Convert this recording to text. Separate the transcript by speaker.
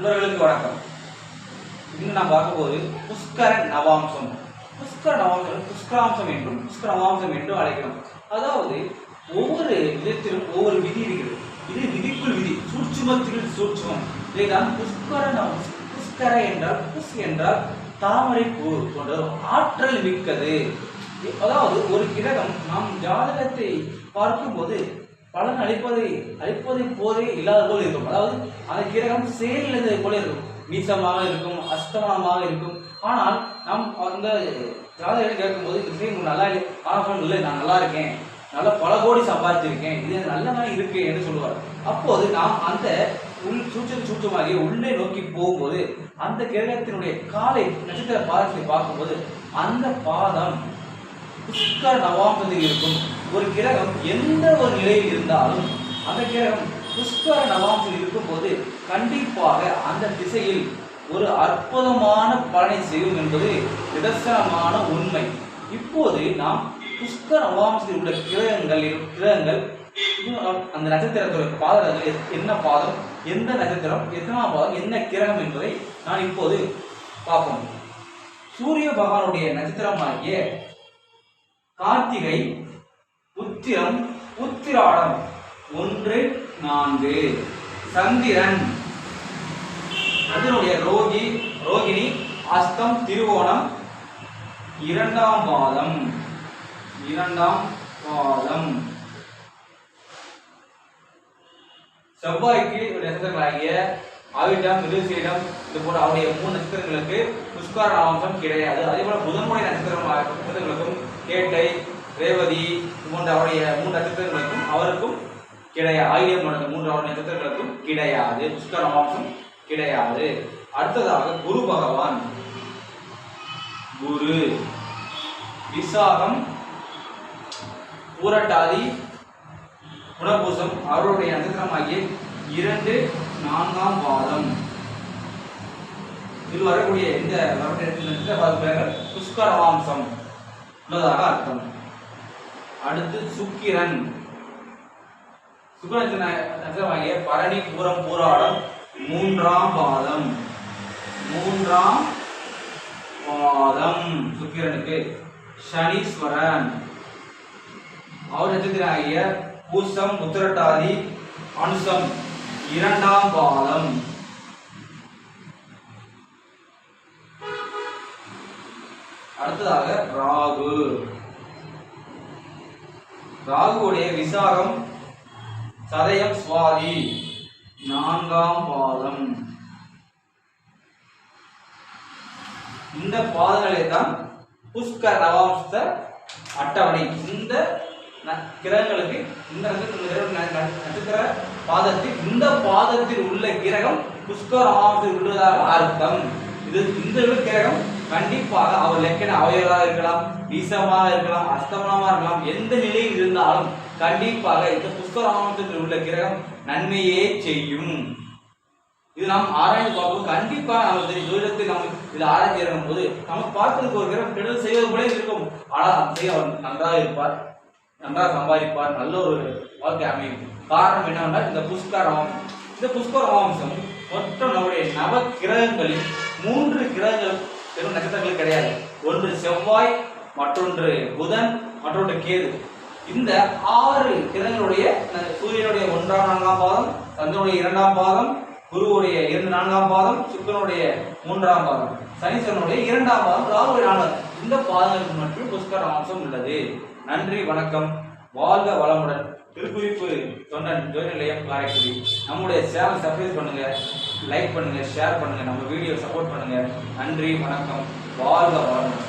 Speaker 1: நண்பர்களுக்கு வணக்கம். இன்னும் நாம் பார்க்க போது புஷ்கர நவாம்சம். புஷ்கர நவாம்சம் புஷ்கராம்சம் என்றும் புஷ்கர நவாம்சம் என்றும் அழைக்கிறோம். அதாவது ஒவ்வொரு விதத்திலும் ஒவ்வொரு விதி இருக்கிறது. இது விதிக்குள் விதி சூட்சுமத்தில் சூட்சுமம். இதைதான் புஷ்கர புஷ்கர என்றால் புஷ் என்றால் தாமரை பூ போன்ற ஆற்றல் மிக்கது. அதாவது ஒரு கிரகம் நாம் ஜாதகத்தை பார்க்கும்போது பலன் அளிப்பதை அளிப்பதை போதே இல்லாத போல் இருக்கும். அதாவது அந்த கிரகம் செயலிழந்ததை போல இருக்கும். நீசமாக இருக்கும் அஸ்தமனமாக இருக்கும். ஆனால் நாம் அந்த ஜாதகம் கேட்கும்போது இந்த விஷயம் நல்லா இல்லை ஆனால் இல்லை நான் நல்லா இருக்கேன். நல்லா பல கோடி சம்பாதிச்சிருக்கேன். இது நல்ல மாதிரி இருக்கு என்று சொல்லுவார். அப்போது நாம் அந்த உள் சூச்சம் சூட்சமாகிய உள்ளே நோக்கி போகும்போது அந்த கிரகத்தினுடைய காலை நட்சத்திர பாதத்தை பார்க்கும்போது அந்த பாதம் புஷ்கர் நவாம்சத்தில் இருக்கும். ஒரு கிரகம் எந்த ஒரு நிலையில் இருந்தாலும் அந்த கிரகம் புஷ்கர நவாம்சத்தில் இருக்கும்போது கண்டிப்பாக அந்த திசையில் ஒரு அற்புதமான பலனை செய்யும் என்பது நிதர்சனமான உண்மை. இப்போது நாம் புஷ்கர நவாம்சில் உள்ள கிரகங்கள் கிரகங்கள் அந்த நட்சத்திரத்தோட பாதங்கள் எத்- என்ன பாதம் எந்த நட்சத்திரம் எத்தனாம் பாதம் என்ன கிரகம் என்பதை நான் இப்போது பார்ப்போம். சூரிய பகவானுடைய நட்சத்திரமாகிய கார்த்திகை உத்திரம் உத்திராடம். ஒன்று நான்கு. சந்திரன். அதனுடைய ரோகி ரோகிணி அஸ்தம் திருவோணம். இரண்டாம் பாதம். இரண்டாம் பாதம். செவ்வாய்க்கு நட்சத்திரங்களாகிய ஆவிட்டம் மிருசீடம் இது போன்ற அவருடைய மூணு நட்சத்திரங்களுக்கு புஷ்கார நாமம் கிடையாது. அதே போல புதன்முறை நட்சத்திரங்களுக்கும் கேட்டை ரேவதி மூன்று அவருடைய மூன்று நட்சத்திரங்களுக்கும் அவருக்கும் கிடையாது. ஆயிரம் மடங்கு மூன்று அவருடைய நட்சத்திரங்களுக்கும் கிடையாது. புஷ்கர நாமம் கிடையாது. அடுத்ததாக குரு பகவான். குரு. விசாகம். பூரட்டாதி. புனர்பூசம் அவருடைய நட்சத்திரமாகிய இரண்டு நான்காம் பாதம். இதில் வரக்கூடிய இந்த வரக்கூடிய நட்சத்திர பாத புஷ்கரவாம்சம் உள்ளதாக அர்த்தம். அடுத்து சுக்கிரன். சுக்கிரன் நட்சத்திரமாகிய பரணி பூரம் பூராடம் மூன்றாம் பாதம். மூன்றாம் பாதம் சுக்கிரனுக்கு. சனீஸ்வரன். அவர் நட்சத்திராகிய பூசம் உத்திரட்டாதி அனுசம். இரண்டாம் பாதம். அடுத்ததாக ராகு. ராகுவுடைய விசாகம் சதயம் சுவாதி நான்காம் பாதம். இந்த பாதங்களை தான் புஷ்கர நவாம்ச அட்டவணை. இந்த ந- கிரகங்களுக்கு இந்த நட்சத்திர ந- பாதத்தில் இந்த பாதத்தில் உள்ள கிரகம் புஷ்கர நவாம்சத்தில் உள்ளதாக அர்த்தம். இது இந்த கிரகம் கண்டிப்பாக அவர் லெக்கன அவயவராக இருக்கலாம் வீசமாக இருக்கலாம் அஸ்தமனமாக இருக்கலாம் எந்த நிலையில் இருந்தாலும் கண்டிப்பாக இந்த புஷ்கராமத்தில் உள்ள கிரகம் நன்மையே செய்யும். இது நாம் ஆராய்ந்து பார்ப்போம். கண்டிப்பாக நம்ம தெரியும் நம்ம இது ஆராய்ச்சி இறங்கும் போது நம்ம பார்ப்பதற்கு ஒரு கிரகம் கெடுதல் செய்வது போல இருக்கும். ஆனால் அப்படி அவர் நன்றாக இருப்பார் நன்றாக சம்பாதிப்பார் நல்ல ஒரு வாழ்க்கை அமையும். காரணம் என்னவென்றால் இந்த புஷ்கரம் இந்த புஷ்கராம்சம் மொத்தம் நம்முடைய நவ கிரகங்களில் மூன்று கிரகங்கள் பெரும் நட்சத்திரங்கள் கிடையாது. ஒன்று செவ்வாய் மற்றொன்று புதன் மற்றொன்று கேது. இந்த ஆறு கிரகங்களுடைய சூரியனுடைய ஒன்றாம் நான்காம் பாதம் சந்திரனுடைய இரண்டாம் பாதம் குருவுடைய இரண்டு நான்காம் பாதம் சுக்கரனுடைய மூன்றாம் பாதம் சனீஸ்வரனுடைய இரண்டாம் பாதம் ராகுடைய நான்காம் இந்த பாதங்களுக்கு மட்டும் புஷ்கர அம்சம் உள்ளது. நன்றி வணக்கம். வாழ்க வளமுடன். திருக்குறிப்பு தொண்டன் ஜோதி நிலையம் காரைக்குடி. நம்முடைய சேனல் சப்ஸ்கிரைப் பண்ணுங்க லைக் பண்ணுங்க ஷேர் பண்ணுங்க நம்ம வீடியோ சப்போர்ட் பண்ணுங்க. நன்றி வணக்கம். வாழ்க வளமுடன்.